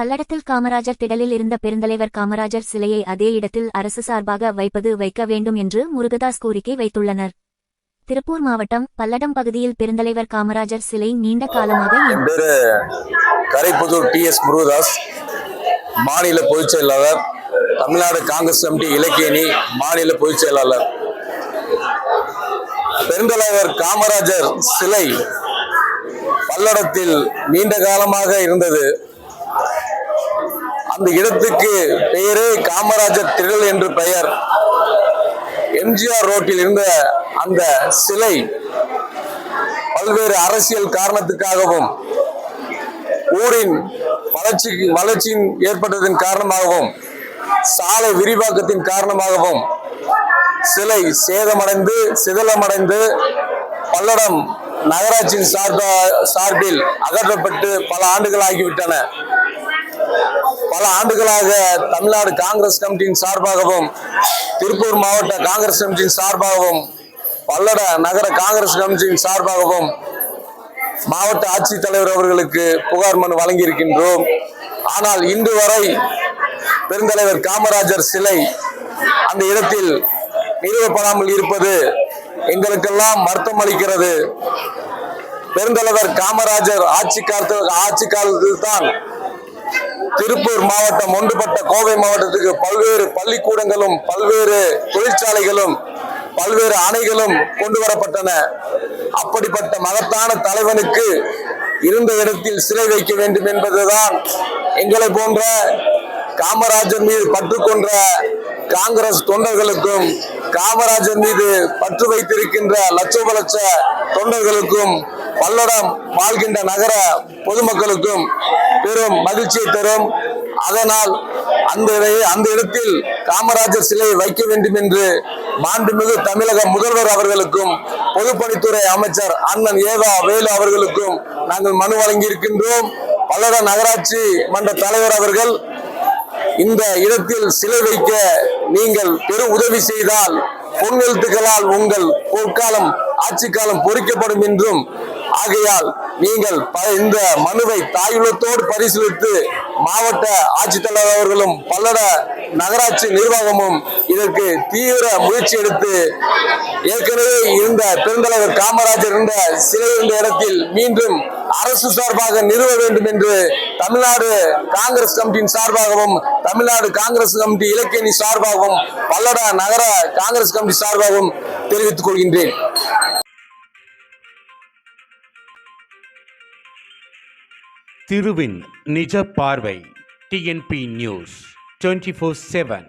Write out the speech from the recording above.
பல்லடத்தில் காமராஜர் திடலில் இருந்த பெருந்தலைவர் காமராஜர் சிலையை அதே இடத்தில் அரசு சார்பாக வைப்பது வைக்க வேண்டும் என்று முருகதாஸ் கோரிக்கை வைத்துள்ளனர். திருப்பூர் மாவட்டம் பல்லடம் பகுதியில் பெருந்தலைவர் காமராஜர் சிலை நீண்ட காலமாக கரைப்புதூர் டி எஸ் முருகதாஸ் மாநில பொதுச் செயலாளர் தமிழ்நாடு காங்கிரஸ் கமிட்டி இலக்கியணி மாநில பொதுச் செயலாளர். பெருந்தலைவர் காமராஜர் சிலை பல்லடத்தில் நீண்ட காலமாக இருந்தது. அந்த இடத்துக்கு பெயரே காமராஜர் திடல் என்று பெயர். எம்ஜிஆர் ரோட்டில் இருந்த அந்த சிலை பல்வேறு அரசியல் காரணத்துக்காகவும் ஊரின் வளர்ச்சி வளர்ச்சியின் ஏற்பட்டதன் காரணமாகவும் சாலை விரிவாக்கத்தின் காரணமாகவும் சிலை சேதமடைந்து சிதலமடைந்து பல்லடம் நகராட்சியின் சார்ப சார்பில் அகற்றப்பட்டு பல ஆண்டுகள் ஆகிவிட்டன பல ஆண்டுகளாக தமிழ்நாடு காங்கிரஸ் கமிட்டியின் சார்பாகவும் திருப்பூர் மாவட்ட காங்கிரஸ் கமிட்டியின் சார்பாகவும் பல்லட நகர காங்கிரஸ் கமிட்டியின் சார்பாகவும் மாவட்ட ஆட்சித்தலைவர் அவர்களுக்கு புகார் மனு வழங்கியிருக்கின்றோம். ஆனால் இன்று வரை பெருந்தலைவர் காமராஜர் சிலை அந்த இடத்தில் நிறுவப்படாமல் இருப்பது எங்களுக்கெல்லாம் வருத்தம் அளிக்கிறது பெருந்தலைவர் காமராஜர் ஆட்சி காலத்து ஆட்சி காலத்தில் தான் திருப்பூர் மாவட்டம் ஒன்றுபட்ட கோவை மாவட்டத்துக்கு பல்வேறு பள்ளிக்கூடங்களும் பல்வேறு தொழிற்சாலைகளும் பல்வேறு அணைகளும் கொண்டு வரப்பட்டன. அப்படிப்பட்ட மகத்தான தலைவனுக்கு இருந்த இடத்தில் சிலை வைக்க வேண்டும் என்பதுதான் எங்களை போன்ற காமராஜர் மீது பற்று கொன்ற காங்கிரஸ் தொண்டர்களுக்கும் காமராஜர் மீது பற்று வைத்திருக்கின்ற லட்சோப லட்ச தொண்டர்களுக்கும் பல்லடம் வாழ்கின்ற நகர பொதுமக்களுக்கும் பெரும் மகிழ்ச்சியை தரும். அதனால் அந்த அந்த இடத்தில் காமராஜர் சிலையை வைக்க வேண்டும் என்று மாண்புமிகு தமிழக முதல்வர் அவர்களுக்கும் பொதுப்பணித்துறை அமைச்சர் அண்ணன் ஏவா வேலு அவர்களுக்கும் நாங்கள் மனு வழங்கி இருக்கின்றோம் பல்லட நகராட்சி மன்ற தலைவர் அவர்கள் இந்த இடத்தில் சிலை வைக்க நீங்கள் பெரும் உதவி செய்தால் பொன்னெழுத்துக்களால் உங்கள் பொற்காலம் ஆட்சி காலம் பொறிக்கப்படும் என்றும் ஆகையால் நீங்கள் இந்த மனுவை தாயுள்ளத்தோடு பரிசீலித்து மாவட்ட ஆட்சித்தலைவர் அவர்களும் பல்லட நகராட்சி நிர்வாகமும் இதற்கு தீவிர முயற்சி எடுத்து ஏற்கனவே இருந்த பெருந்தலைவர் காமராஜர் இருந்த சிலை இருந்த இடத்தில் மீண்டும் அரசு சார்பாக நிறுவ வேண்டும் என்று தமிழ்நாடு காங்கிரஸ் கமிட்டியின் சார்பாகவும் தமிழ்நாடு காங்கிரஸ் கமிட்டி இலக்கியணி சார்பாகவும் பல்லட நகர காங்கிரஸ் கமிட்டி சார்பாகவும் தெரிவித்துக் கொள்கின்றேன். திருவின் நிஜ பார்வை TNP news twenty four seven